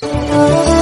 Oh.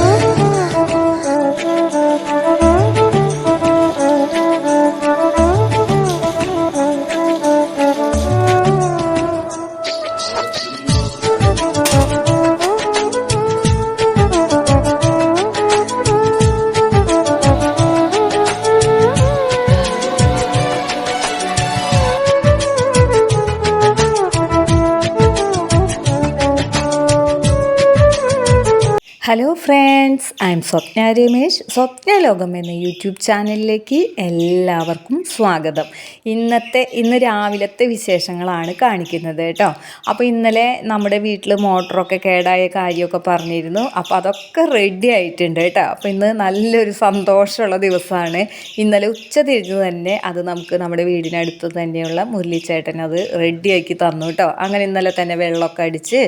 Hello friends I am Swapna Ramesh. Swapna ലോകം എന്ന YouTube ചാനലിലേക്ക് എല്ലാവർക്കും സ്വാഗതം. ഇന്നത്തെ ഇന്ന് രാവിലത്തെ വിശേഷങ്ങളാണ് കാണിക്കുന്നത് കേട്ടോ. അപ്പോൾ ഇന്നലെ നമ്മുടെ വീട്ടിൽ മോട്ടറൊക്കെ കേടായ കാര്യമൊക്കെ പറഞ്ഞിരുന്നു. അപ്പോൾ അതൊക്കെ റെഡി ആയിട്ടുണ്ട് കേട്ടോ. അപ്പോൾ ഇന്ന് നല്ലൊരു സന്തോഷമുള്ള ദിവസമാണ്. ഇന്നലെ ഉച്ച തിരിഞ്ഞ് തന്നെ അത് നമുക്ക് നമ്മുടെ വീടിനടുത്ത് തന്നെയുള്ള മുരളിച്ചേട്ടൻ അത് റെഡിയാക്കി തന്നു കേട്ടോ. അങ്ങനെ ഇന്നലെ തന്നെ വെള്ളമൊക്കെ അടിച്ച്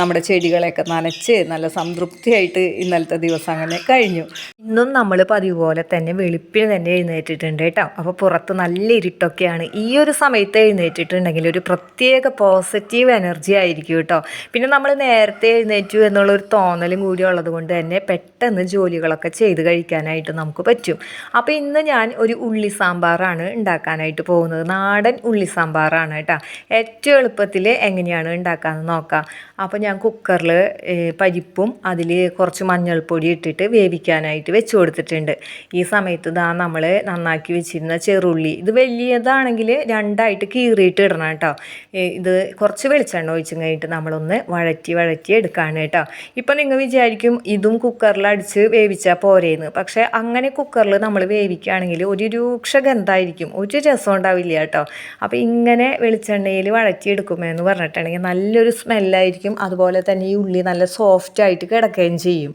നമ്മുടെ ചെടികളെയൊക്കെ നനച്ച് നല്ല സംതൃപ്തിയായിട്ട് ഇന്നലത്തെ ദിവസം അങ്ങനെ കഴിഞ്ഞു. ഇന്നും നമ്മൾ പതിവ് പോലെ തന്നെ വെളുപ്പിന് തന്നെ എഴുന്നേറ്റിട്ടുണ്ട് കേട്ടോ. അപ്പോൾ പുറത്ത് നല്ല ഇരുട്ടൊക്കെയാണ്. ഈ ഒരു സമയത്ത് എഴുന്നേറ്റിട്ടുണ്ടെങ്കിൽ ഒരു പ്രത്യേക പോസിറ്റീവ് എനർജി ആയിരിക്കും കേട്ടോ. പിന്നെ നമ്മൾ നേരത്തെ എഴുന്നേറ്റു എന്നുള്ളൊരു തോന്നലും കൂടി ഉള്ളത് കൊണ്ട് തന്നെ പെട്ടെന്ന് ജോലികളൊക്കെ ചെയ്ത് കഴിക്കാനായിട്ട് നമുക്ക് പറ്റും. അപ്പോൾ ഇന്ന് ഞാൻ ഒരു ഉള്ളി സാമ്പാറാണ് ഉണ്ടാക്കാനായിട്ട് പോകുന്നത്. നാടൻ ഉള്ളി സാമ്പാറാണ് കേട്ടോ. ഏറ്റവും എളുപ്പത്തിൽ എങ്ങനെയാണ് ഉണ്ടാക്കാമെന്ന് നോക്കാം. അപ്പോൾ ഞാൻ കുക്കറിൽ പരിപ്പും അതിൽ കുറച്ച് മഞ്ഞൾപ്പൊടി ഇട്ടിട്ട് വേവിക്കാനായിട്ട് വെച്ച് കൊടുത്തിട്ടുണ്ട്. ഈ സമയത്ത് ഇതാ നമ്മൾ നന്നാക്കി വെച്ചിരുന്ന ചെറുള്ളി. ഇത് വലിയതാണെങ്കിൽ രണ്ടായിട്ട് കീറിയിട്ട് ഇടണം കേട്ടോ. ഇത് കുറച്ച് വെളിച്ചെണ്ണ ഒഴിച്ചും കഴിഞ്ഞിട്ട് നമ്മളൊന്ന് വഴറ്റി വഴറ്റി എടുക്കാണ് കേട്ടോ. ഇപ്പം നിങ്ങൾ വിചാരിക്കും ഇതും കുക്കറിൽ അടിച്ച് വേവിച്ചാൽ പോരേന്ന്. പക്ഷേ അങ്ങനെ കുക്കറിൽ നമ്മൾ വേവിക്കുകയാണെങ്കിൽ ഒരു രൂക്ഷ ഗന്ധമായിരിക്കും ഒരു രസം ഉണ്ടാവില്ല കേട്ടോ. അപ്പോൾ ഇങ്ങനെ വെളിച്ചെണ്ണയിൽ വഴറ്റി എടുക്കുമെന്ന് പറഞ്ഞിട്ടുണ്ടെങ്കിൽ നല്ലൊരു സ്മെല്ലായിരിക്കും അതുപോലെ തന്നെ ഈ ഉള്ളി നല്ല സോഫ്റ്റ് ആയിട്ട് കിടക്കുകയും ചെയ്യും.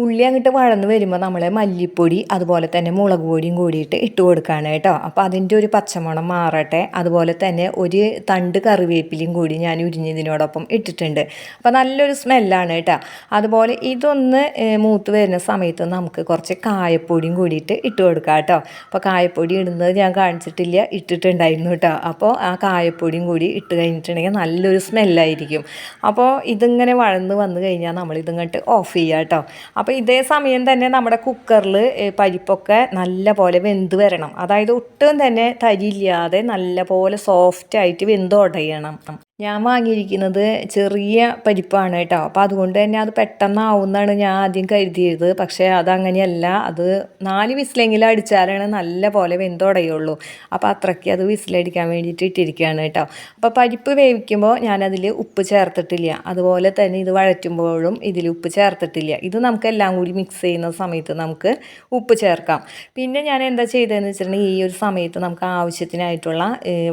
ഉള്ളി അങ്ങോട്ട് വഴന്ന് വരുമ്പോൾ നമ്മൾ മല്ലിപ്പൊടി അതുപോലെ തന്നെ മുളക് പൊടിയും കൂടിയിട്ട് ഇട്ട് കൊടുക്കുകയാണ് കേട്ടോ. അപ്പോൾ അതിന്റെ ഒരു പച്ചമണം മാറട്ടെ. അതുപോലെ തന്നെ ഒരു തണ്ട് കറിവേപ്പിലയും കൂടി ഞാൻ ഉരിഞ്ഞതിനോടൊപ്പം ഇട്ടിട്ടുണ്ട്. അപ്പോൾ നല്ലൊരു സ്മെല്ലാണ് കേട്ടോ. അതുപോലെ ഇതൊന്ന് മൂത്ത് വരുന്ന സമയത്ത് നമുക്ക് കുറച്ച് കായപ്പൊടിയും കൂടിയിട്ട് ഇട്ട് കൊടുക്കാം കേട്ടോ. അപ്പോൾ കായപ്പൊടി ഇടുന്നത് ഞാൻ കാണിച്ചിട്ടില്ല ഇട്ടിട്ടുണ്ടായിരുന്നു കേട്ടോ. അപ്പോൾ ആ കായപ്പൊടിയും കൂടി ഇട്ട് കഴിഞ്ഞിട്ടുണ്ടെങ്കിൽ നല്ലൊരു സ്മെല്ലായിരിക്കും. അപ്പോൾ ഇതിങ്ങനെ വഴന്ന് വന്നു കഴിഞ്ഞാൽ നമ്മൾ ഇതിങ്ങോട്ട് ഓഫ് ചെയ്യുക കേട്ടോ. അപ്പോൾ ഇതേ സമയം തന്നെ നമ്മുടെ കുക്കറിൽ പരിപ്പൊക്കെ നല്ല പോലെ വെന്ത് വരണം. അതായത് ഒട്ടും തന്നെ തരിയില്ലാതെ നല്ല പോലെ സോഫ്റ്റായിട്ട് വെന്ത് ഉടയണം ഞാൻ വാങ്ങിയിരിക്കുന്നത് ചെറിയ പരിപ്പാണ് കേട്ടോ. അപ്പോൾ അതുകൊണ്ട് തന്നെ അത് പെട്ടെന്നാവുമെന്നാണ് ഞാൻ ആദ്യം കരുതിയത്. പക്ഷേ അതങ്ങനെയല്ല. അത് നാല് വിസിലെങ്കിലും അടിച്ചാലാണ് നല്ല പോലെ വെന്തുടയുള്ളൂ. അപ്പോൾ അത്രയ്ക്ക് അത് വിസിലടിക്കാൻ വേണ്ടിയിട്ട് ഇട്ടിരിക്കുകയാണ് കേട്ടോ. അപ്പോൾ പരിപ്പ് വേവിക്കുമ്പോൾ ഞാനതിൽ ഉപ്പ് ചേർത്തിട്ടില്ല. അതുപോലെ തന്നെ ഇത് വഴറ്റുമ്പോഴും ഇതിൽ ഉപ്പ് ചേർത്തിട്ടില്ല. ഇത് നമുക്ക് എല്ലാം കൂടി മിക്സ് ചെയ്യുന്ന സമയത്ത് നമുക്ക് ഉപ്പ് ചേർക്കാം. പിന്നെ ഞാൻ എന്താ ചെയ്തതെന്ന് വെച്ചിട്ടുണ്ടെങ്കിൽ ഈ ഒരു സമയത്ത് നമുക്ക് ആവശ്യത്തിനായിട്ടുള്ള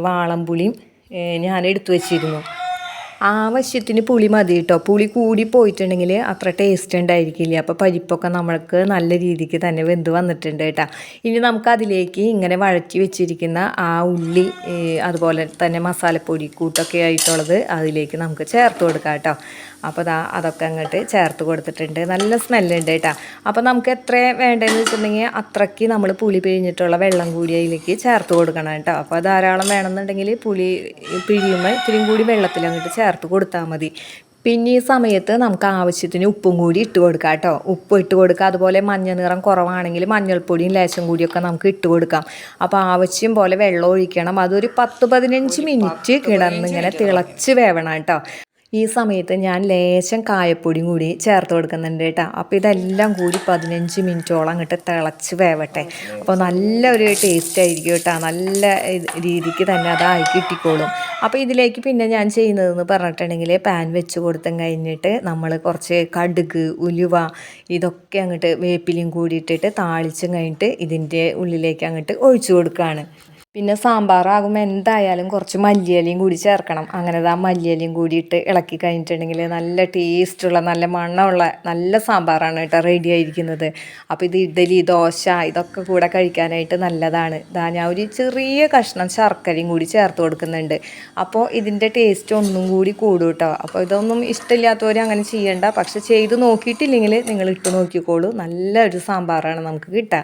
വാളംപുളിയും ഞാൻ എടുത്തു വെച്ചിരുന്നു. ആവശ്യത്തിന് പുളി മതി കേട്ടോ പുളി കൂടി പോയിട്ടുണ്ടെങ്കിൽ അത്ര ടേസ്റ്റ് ഉണ്ടായിരിക്കില്ല. അപ്പോൾ പരിപ്പൊക്കെ നമ്മൾക്ക് നല്ല രീതിക്ക് തന്നെ വെന്ത് വന്നിട്ടുണ്ട് കേട്ടോ ഇനി നമുക്ക് അതിലേക്ക് ഇങ്ങനെ വഴറ്റി വെച്ചിരിക്കുന്ന ആ ഉള്ളി അതുപോലെ തന്നെ മസാലപ്പൊടി കൂട്ടൊക്കെ ആയിട്ടുള്ളത് അതിലേക്ക് നമുക്ക് ചേർത്ത് കൊടുക്കാം കേട്ടോ അപ്പോൾ ദാ അതൊക്കെ അങ്ങോട്ട് ചേർത്ത് കൊടുത്തിട്ടുണ്ട്. നല്ല സ്മെല്ലുണ്ട് കേട്ടോ. അപ്പോൾ നമുക്ക് എത്ര വേണ്ടതെന്ന് വെച്ചിട്ടുണ്ടെങ്കിൽ അത്രയ്ക്ക് നമ്മൾ പുളി പിഴിഞ്ഞിട്ടുള്ള വെള്ളം കൂടി അതിലേക്ക് ചേർത്ത് കൊടുക്കണം കേട്ടോ. അപ്പോൾ ധാരാളം വേണമെന്നുണ്ടെങ്കിൽ പുളി പിഴിയുമ്പോൾ ഇത്തിരിയും കൂടി വെള്ളത്തിൽ അങ്ങോട്ട് ചേർത്ത് കൊടുത്താൽ മതി. പിന്നെ ഈ സമയത്ത് നമുക്ക് ആവശ്യത്തിന് ഉപ്പും കൂടി ഇട്ട് കൊടുക്കാം കേട്ടോ. ഉപ്പ് ഇട്ട് കൊടുക്കുക അതുപോലെ മഞ്ഞ നിറം കുറവാണെങ്കിൽ മഞ്ഞൾപ്പൊടിയും ലേശം കൂടിയൊക്കെ നമുക്ക് ഇട്ട് കൊടുക്കാം. അപ്പോൾ ആവശ്യം പോലെ വെള്ളം ഒഴിക്കണം. അതൊരു പത്ത് പതിനഞ്ച് മിനിറ്റ് കിടന്നിങ്ങനെ തിളച്ച് വേവണം കേട്ടോ. ഈ സമയത്ത് ഞാൻ ലേശം കായപ്പൊടിയും കൂടി ചേർത്ത് കൊടുക്കുന്നുണ്ട് കേട്ടോ. അപ്പോൾ ഇതെല്ലാം കൂടി പതിനഞ്ച് മിനിറ്റോളം അങ്ങോട്ട് തിളച്ച് വേവട്ടെ. അപ്പോൾ നല്ലൊരു ടേസ്റ്റ് ആയിരിക്കും കേട്ടോ. നല്ല രീതിക്ക് തന്നെ അതായി കിട്ടിക്കോളും. അപ്പോൾ ഇതിലേക്ക് പിന്നെ ഞാൻ ചെയ്യുന്നതെന്ന് പറഞ്ഞിട്ടുണ്ടെങ്കിൽ പാൻ വെച്ച് കൊടുത്തും കഴിഞ്ഞിട്ട് നമ്മൾ കുറച്ച് കടുക് ഉലുവ ഇതൊക്കെ അങ്ങോട്ട് വേപ്പിലും കൂടി ഇട്ടിട്ട് താളിച്ചും കഴിഞ്ഞിട്ട് ഇതിന്റെ ഉള്ളിലേക്ക് അങ്ങോട്ട് ഒഴിച്ചു കൊടുക്കുകയാണ് പിന്നെ സാമ്പാറാകുമ്പോൾ എന്തായാലും കുറച്ച് മല്ലിയിലയും കൂടി ചേർക്കണം. അങ്ങനെ ആ മല്ലിയിലയും കൂടിയിട്ട് ഇളക്കി കഴിഞ്ഞിട്ടുണ്ടെങ്കിൽ നല്ല ടേസ്റ്റുള്ള നല്ല മണമുള്ള നല്ല സാമ്പാറാണ് കേട്ടോ റെഡി ആയിരിക്കുന്നത്. അപ്പോൾ ഇത് ഇഡ്ഡലി ദോശ ഇതൊക്കെ കൂടെ കഴിക്കാനായിട്ട് നല്ലതാണ്. ഇതാ ഞാൻ ഒരു ചെറിയ കഷ്ണം ശർക്കരയും കൂടി ചേർത്ത് കൊടുക്കുന്നുണ്ട്. അപ്പോൾ ഇതിന്റെ ടേസ്റ്റ് ഒന്നും കൂടി കൂടും കേട്ടോ. അപ്പോൾ ഇതൊന്നും ഇഷ്ടമില്ലാത്തവർ അങ്ങനെ ചെയ്യണ്ട. പക്ഷെ ചെയ്ത് നോക്കിയിട്ടില്ലെങ്കിൽ നിങ്ങൾ ഇട്ട് നോക്കിക്കോളൂ. നല്ലൊരു സാമ്പാറാണ് നമുക്ക് കിട്ടുക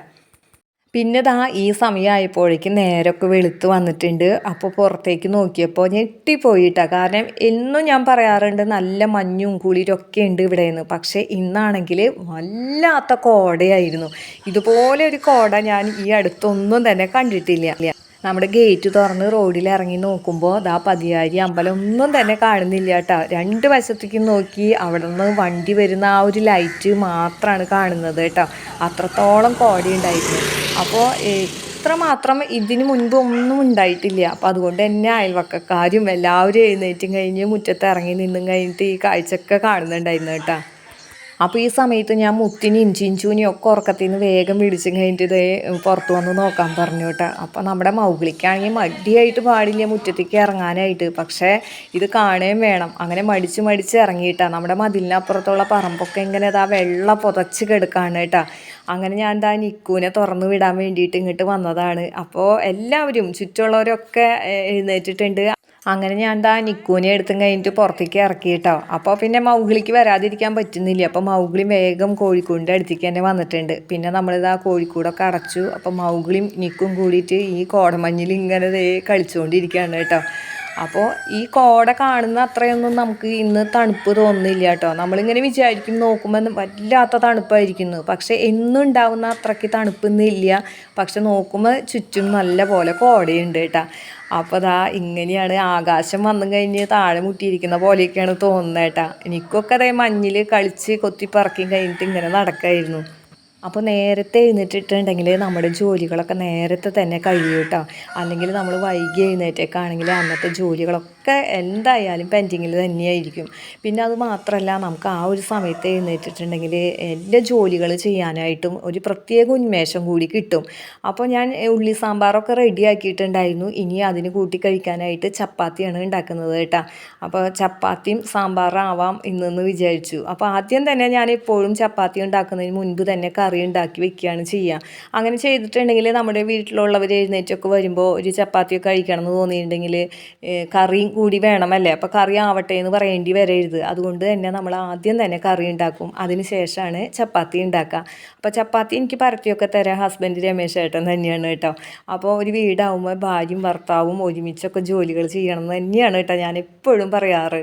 പിന്നെ ദാ ഈ സമയമായപ്പോഴേക്കും നേരൊക്കെ വെളുത്ത് വന്നിട്ടുണ്ട്. അപ്പോൾ പുറത്തേക്ക് നോക്കിയപ്പോൾ ഞെട്ടിപ്പോയിട്ടാ. കാരണം എന്നും ഞാൻ പറയാറുണ്ട് നല്ല മഞ്ഞും കുളിരൊക്കെ ഉണ്ട് ഇവിടെ നിന്ന് പക്ഷേ ഇന്നാണെങ്കിൽ വല്ലാത്ത കോടയായിരുന്നു. ഇതുപോലെ ഒരു കോട ഞാൻ ഈ അടുത്തൊന്നും തന്നെ കണ്ടിട്ടില്ല. നമ്മുടെ ഗേറ്റ് തുറന്ന് റോഡിൽ ഇറങ്ങി നോക്കുമ്പോൾ ദാ പതിയാരി അമ്പലം ഒന്നും തന്നെ കാണുന്നില്ല കേട്ടോ രണ്ട് വശത്തേക്കും നോക്കി അവിടെ നിന്ന് വണ്ടി വരുന്ന ആ ഒരു ലൈറ്റ് മാത്രമാണ് കാണുന്നത് കേട്ടോ അത്രത്തോളം കോടി ഉണ്ടായിരുന്നു. അപ്പോൾ ഇത്ര മാത്രം ഇതിന് മുൻപ് ഒന്നും ഉണ്ടായിട്ടില്ല. അപ്പോൾ അതുകൊണ്ട് തന്നെ അയൽവക്കക്കാരും എല്ലാവരും എഴുന്നേറ്റും കഴിഞ്ഞ് മുറ്റത്ത് ഇറങ്ങി നിന്നും കഴിഞ്ഞിട്ട് ഈ കാഴ്ചയൊക്കെ കാണുന്നുണ്ടായിരുന്നു കേട്ടോ അപ്പോൾ ഈ സമയത്ത് ഞാൻ മുത്തിനെയും ചിഞ്ചുവിനെയും ഒക്കെ ഉറക്കത്തിൽ നിന്ന് വേഗം പിടിച്ചും കഴിഞ്ഞിട്ട് ഇതേ പുറത്ത് വന്ന് നോക്കാൻ പറഞ്ഞു കേട്ടോ. അപ്പോൾ നമ്മുടെ മൗഗ്ലിക്കാണെങ്കിൽ മടിയായിട്ട് പാടില്ല മുറ്റത്തേക്ക് ഇറങ്ങാനായിട്ട്. പക്ഷേ ഇത് കാണുകയും വേണം. അങ്ങനെ മടിച്ച് മടിച്ച് ഇറങ്ങിയിട്ടാണ് നമ്മുടെ മതിലിനപ്പുറത്തുള്ള പറമ്പൊക്കെ ഇങ്ങനെ ഇതാ വെള്ള പുതച്ച് കിടക്കാണ് കേട്ടോ. അങ്ങനെ ഞാൻ എന്താ നിക്കൂനെ തുറന്നു വിടാൻ വേണ്ടിയിട്ട് ഇങ്ങോട്ട് വന്നതാണ്. അപ്പോൾ എല്ലാവരും ചുറ്റുള്ളവരൊക്കെ എഴുന്നേറ്റിട്ടുണ്ട്. അങ്ങനെ ഞാൻ എന്താ നിക്കൂനെ എടുത്തും കഴിഞ്ഞിട്ട് പുറത്തേക്ക് ഇറക്കി കേട്ടോ അപ്പോൾ പിന്നെ മൗഗ്ലിക്ക് വരാതിരിക്കാൻ പറ്റുന്നില്ല. അപ്പോൾ മൗഗ്ലി വേഗം കോഴിക്കൂടിന്റെ അടുത്തേക്ക് തന്നെ വന്നിട്ടുണ്ട്. പിന്നെ നമ്മളിതാ കോഴിക്കൂടൊക്കെ അടച്ചു. അപ്പോൾ മൗഗ്ലിയും നിക്കും കൂടിയിട്ട് ഈ കോടമഞ്ഞിൽ ഇങ്ങനെ കളിച്ചുകൊണ്ടിരിക്കുകയാണ് കേട്ടോ. അപ്പോൾ ഈ കോട കാണുന്ന അത്രയൊന്നും നമുക്ക് ഇന്ന് തണുപ്പ് തോന്നുന്നില്ല കേട്ടോ. നമ്മളിങ്ങനെ വിചാരിക്കും നോക്കുമ്പോൾ വല്ലാത്ത തണുപ്പായിരിക്കുന്നു. പക്ഷേ എന്നും ഉണ്ടാവുന്ന അത്രയ്ക്ക് തണുപ്പൊന്നുമില്ല പക്ഷെ നോക്കുമ്പോൾ ചുറ്റും നല്ല പോലെ കോടയുണ്ട് കേട്ടോ. അപ്പോൾ ദാ ഇങ്ങനെയാണ് ആകാശം വന്നു കഴിഞ്ഞ് താഴെ മുട്ടിയിരിക്കുന്ന പോലെയൊക്കെയാണ് തോന്നുന്നത് കേട്ടാ എനിക്കൊക്കെ അതേ മഞ്ഞിൽ കളിച്ച് കൊത്തി കൊത്തിപ്പറക്കി കഴിഞ്ഞിട്ട് ഇങ്ങനെ നടക്കായിരുന്നു. അപ്പോൾ നേരത്തെ എഴുന്നേറ്റിട്ടുണ്ടെങ്കിൽ നമ്മുടെ ജോലികളൊക്കെ നേരത്തെ തന്നെ കഴിയും കേട്ടോ. അല്ലെങ്കിൽ നമ്മൾ വൈകി എഴുന്നേറ്റേക്കാണെങ്കിൽ അന്നത്തെ ജോലികളൊക്കെ എന്തായാലും പെൻഡിങ്ങിൽ തന്നെയായിരിക്കും. പിന്നെ അത് മാത്രമല്ല നമുക്ക് ആ ഒരു സമയത്ത് എഴുന്നേറ്റിട്ടുണ്ടെങ്കിൽ എല്ലാ ജോലികൾ ചെയ്യാനായിട്ടും ഒരു പ്രത്യേക ഉന്മേഷം കൂടി കിട്ടും. അപ്പോൾ ഞാൻ ഉള്ളി സാമ്പാറൊക്കെ റെഡി ആക്കിയിട്ടുണ്ടായിരുന്നു. ഇനി അതിന് കൂട്ടി കഴിക്കാനായിട്ട് ചപ്പാത്തിയാണ് ഉണ്ടാക്കുന്നത് കേട്ടോ. അപ്പോൾ ചപ്പാത്തിയും സാമ്പാറാവാം ഇന്നെന്ന് വിചാരിച്ചു. അപ്പോൾ ആദ്യം തന്നെ ഞാൻ എപ്പോഴും ചപ്പാത്തി ഉണ്ടാക്കുന്നതിന് മുൻപ് തന്നെ കറി ഉണ്ടാക്കി വെക്കുകയാണ് ചെയ്യുക. അങ്ങനെ ചെയ്തിട്ടുണ്ടെങ്കിൽ നമ്മുടെ വീട്ടിലുള്ളവർ എഴുന്നേറ്റൊക്കെ വരുമ്പോൾ ഒരു ചപ്പാത്തിയൊക്കെ കഴിക്കണം എന്ന് തോന്നിയിട്ടുണ്ടെങ്കിൽ കറിയും കൂടി വേണമല്ലേ? അപ്പോൾ കറി ആവട്ടെ എന്ന് പറയേണ്ടി വരരുത്. അതുകൊണ്ട് തന്നെ നമ്മൾ ആദ്യം തന്നെ കറി ഉണ്ടാക്കും. അതിന് ശേഷമാണ് ചപ്പാത്തി ഉണ്ടാക്കുക. അപ്പോൾ ചപ്പാത്തി എനിക്ക് പരത്തിയൊക്കെ തരാം ഹസ്ബൻഡ് രമേശ് ഏട്ടൻ തന്നെയാണ് കേട്ടോ. അപ്പോൾ ഒരു വീടാവുമ്പോൾ ഭാര്യയും ഭർത്താവും ഒരുമിച്ചൊക്കെ ജോലികൾ ചെയ്യണം എന്ന് തന്നെയാണ് കേട്ടോ ഞാൻ എപ്പോഴും പറയാറ്.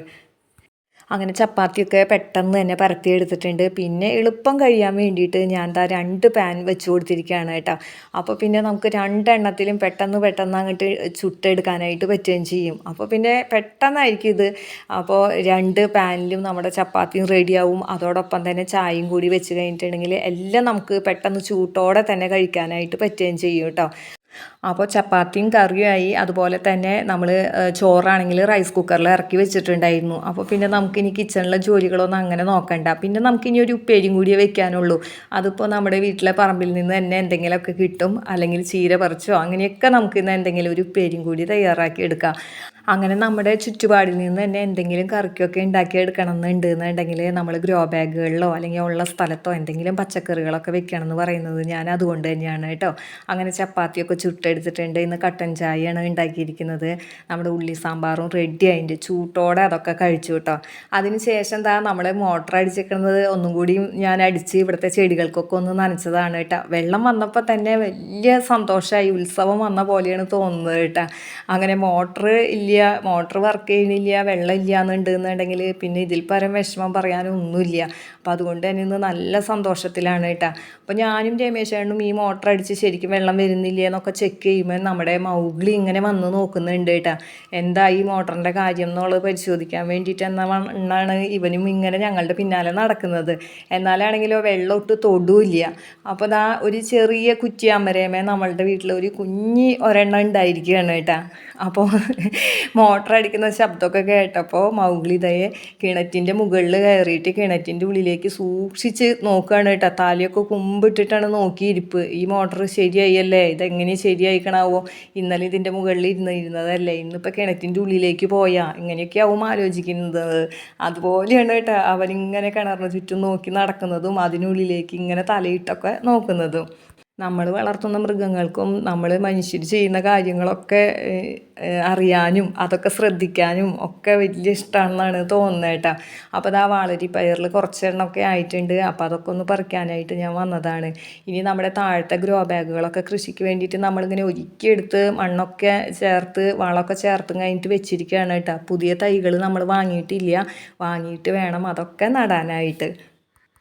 അങ്ങനെ ചപ്പാത്തിയൊക്കെ പെട്ടെന്ന് തന്നെ പരത്തി എടുത്തിട്ടുണ്ട്. പിന്നെ എളുപ്പം കഴിയാൻ വേണ്ടിയിട്ട് ഞാൻ ദാ രണ്ട് പാൻ വെച്ച് കൊടുത്തിരിക്കുകയാണ് കേട്ടോ. അപ്പോൾ പിന്നെ നമുക്ക് രണ്ടെണ്ണത്തിലും പെട്ടെന്ന് പെട്ടെന്ന് അങ്ങോട്ട് ചുട്ടെടുക്കാനായിട്ട് പറ്റുകയും ചെയ്യും. അപ്പോൾ പിന്നെ പെട്ടെന്നായിരിക്കും ഇത്. അപ്പോൾ രണ്ട് പാനിലും നമ്മുടെ ചപ്പാത്തിയും റെഡിയാവും. അതോടൊപ്പം തന്നെ ചായയും കൂടി വെച്ച് കഴിഞ്ഞിട്ടുണ്ടെങ്കിൽ എല്ലാം നമുക്ക് പെട്ടെന്ന് ചൂട്ടോടെ തന്നെ കഴിക്കാനായിട്ട് പറ്റുകയും ചെയ്യും കേട്ടോ. അപ്പോൾ ചപ്പാത്തിയും കറിയുമായി അതുപോലെ തന്നെ നമ്മൾ ചോറാണെങ്കിൽ റൈസ് കുക്കറിൽ ഇറക്കി വെച്ചിട്ടുണ്ടായിരുന്നു. അപ്പോൾ പിന്നെ നമുക്കിനി കിച്ചണിലെ ജോലികളൊന്നും അങ്ങനെ നോക്കണ്ട. പിന്നെ നമുക്കിനി ഒരു ഉപ്പേരിയും കൂടിയേ വെക്കാനുള്ളൂ. അതിപ്പോൾ നമ്മുടെ വീട്ടിലെ പറമ്പിൽ നിന്ന് തന്നെ എന്തെങ്കിലുമൊക്കെ കിട്ടും. അല്ലെങ്കിൽ ചീര പറിച്ചോ അങ്ങനെയൊക്കെ നമുക്കിന്ന് എന്തെങ്കിലും ഒരു ഉപ്പേരിയും കൂടി തയ്യാറാക്കി എടുക്കാം. അങ്ങനെ നമ്മുടെ ചുറ്റുപാടിൽ നിന്ന് തന്നെ എന്തെങ്കിലും കറിക്കൊക്കെ ഉണ്ടാക്കിയെടുക്കണം എന്നുണ്ട് എന്നുണ്ടെങ്കിൽ നമ്മൾ ഗ്രോ ബാഗുകളിലോ അല്ലെങ്കിൽ ഉള്ള സ്ഥലത്തോ എന്തെങ്കിലും പച്ചക്കറികളൊക്കെ വെക്കണം എന്ന് പറയുന്നത് ഞാൻ അതുകൊണ്ട് തന്നെയാണ് കേട്ടോ. അങ്ങനെ ചപ്പാത്തിയൊക്കെ ചുട്ടെടുത്തിട്ടുണ്ട്. ഇന്ന് കട്ടൻ ചായയാണ് ഉണ്ടാക്കിയിരിക്കുന്നത്. നമ്മുടെ ഉള്ളി സാമ്പാറും റെഡി ആയിട്ട് ചൂട്ടോടെ അതൊക്കെ കഴിച്ചു കേട്ടോ. അതിന് ശേഷം എന്താ നമ്മൾ മോട്ടർ അടിച്ചിരിക്കുന്നത് ഒന്നും കൂടിയും ഞാൻ അടിച്ച് ഇവിടുത്തെ ചെടികൾക്കൊക്കെ ഒന്ന് നനച്ചതാണ് കേട്ടോ. വെള്ളം വന്നപ്പോൾ തന്നെ വലിയ സന്തോഷമായി ഉത്സവം വന്ന പോലെയാണ് തോന്നുന്നത് കേട്ടോ. അങ്ങനെ മോട്ടർ ഇല്ല മോട്ടർ വർക്ക് ചെയ്യണില്ല വെള്ളം ഇല്ല എന്നുണ്ടെന്നുണ്ടെങ്കിൽ പിന്നെ ഇതിൽ പരം വിഷമം പറയാനൊന്നുമില്ല അപ്പോൾ അതുകൊണ്ട് തന്നെ ഇന്ന് നല്ല സന്തോഷത്തിലാണ് കേട്ടോ. അപ്പോൾ ഞാനും രമേശേണ്ണും ഈ മോട്ടർ അടിച്ച് ശരിക്കും വെള്ളം വരുന്നില്ല എന്നൊക്കെ ചെക്ക് ചെയ്യുമ്പോൾ നമ്മുടെ മൗഗ്ലി ഇങ്ങനെ വന്ന് നോക്കുന്നുണ്ട് കേട്ടോ. എന്താ ഈ മോട്ടറിന്റെ കാര്യം എന്നുള്ളത് പരിശോധിക്കാൻ വേണ്ടിയിട്ട് എന്നാണ് ഇവനും ഇങ്ങനെ ഞങ്ങളുടെ പിന്നാലെ നടക്കുന്നത്. എന്നാലാണെങ്കിലോ വെള്ളം ഒട്ട് തൊടുമില്ല അപ്പോൾ ദാ ഒരു ചെറിയ കുറ്റിയാമ്പരയമേ നമ്മളുടെ വീട്ടിൽ ഒരു കുഞ്ഞി ഒരെണ്ണം ഉണ്ടായിരിക്കുകയാണ് കേട്ടോ. അപ്പോൾ മോട്ടർ അടിക്കുന്ന ശബ്ദമൊക്കെ കേട്ടപ്പോൾ മൗഗ്ലി മൗഗ്ലിതയെ കിണറ്റിന്റെ മുകളിൽ കയറിയിട്ട് കിണറ്റിന്റെ ഉള്ളിലേക്ക് സൂക്ഷിച്ച് നോക്കുകയാണ് കേട്ടോ. താലിയൊക്കെ കുമ്പിട്ടിട്ടാണ് നോക്കിയിരിപ്പ്. ഈ മോട്ടർ ശരിയായല്ലേ ഇതെങ്ങനെ ശരിയായിക്കണാവോ? ഇന്നലെ ഇതിന്റെ മുകളിൽ ഇരുന്ന് ഇരുന്നതല്ലേ? ഇന്നിപ്പോൾ കിണറ്റിന്റെ ഉള്ളിലേക്ക് പോയാ? ഇങ്ങനെയൊക്കെ ആവും ആലോചിക്കുന്നത്. അതുപോലെയാണ് കേട്ടോ അവനിങ്ങനെ കിണറിന് ചുറ്റും നോക്കി നടക്കുന്നതും അതിനുള്ളിലേക്ക് ഇങ്ങനെ തലയിട്ടൊക്കെ നോക്കുന്നതും. നമ്മൾ വളർത്തുന്ന മൃഗങ്ങൾക്കും നമ്മൾ മനുഷ്യർ ചെയ്യുന്ന കാര്യങ്ങളൊക്കെ അറിയാനും അതൊക്കെ ശ്രദ്ധിക്കാനും ഒക്കെ വലിയ ഇഷ്ടമാണെന്നാണ് തോന്നുന്നത് കേട്ടോ. അപ്പോൾ അതാ വാളരി പയറിൽ കുറച്ചെണ്ണമൊക്കെ ആയിട്ടുണ്ട്. അപ്പോൾ അതൊക്കെ ഒന്ന് പറിക്കാനായിട്ട് ഞാൻ വന്നതാണ്. ഇനി നമ്മുടെ താഴത്തെ ഗ്രോ ബാഗുകളൊക്കെ കൃഷിക്ക് വേണ്ടിയിട്ട് നമ്മളിങ്ങനെ ഒരുക്കിയെടുത്ത് മണ്ണൊക്കെ ചേർത്ത് വളമൊക്കെ ചേർത്ത് കഴിഞ്ഞിട്ട് വെച്ചിരിക്കുകയാണ് കേട്ടോ. പുതിയ തൈകൾ നമ്മൾ വാങ്ങിയിട്ടില്ല. വാങ്ങിയിട്ട് വേണം അതൊക്കെ നടാനായിട്ട്.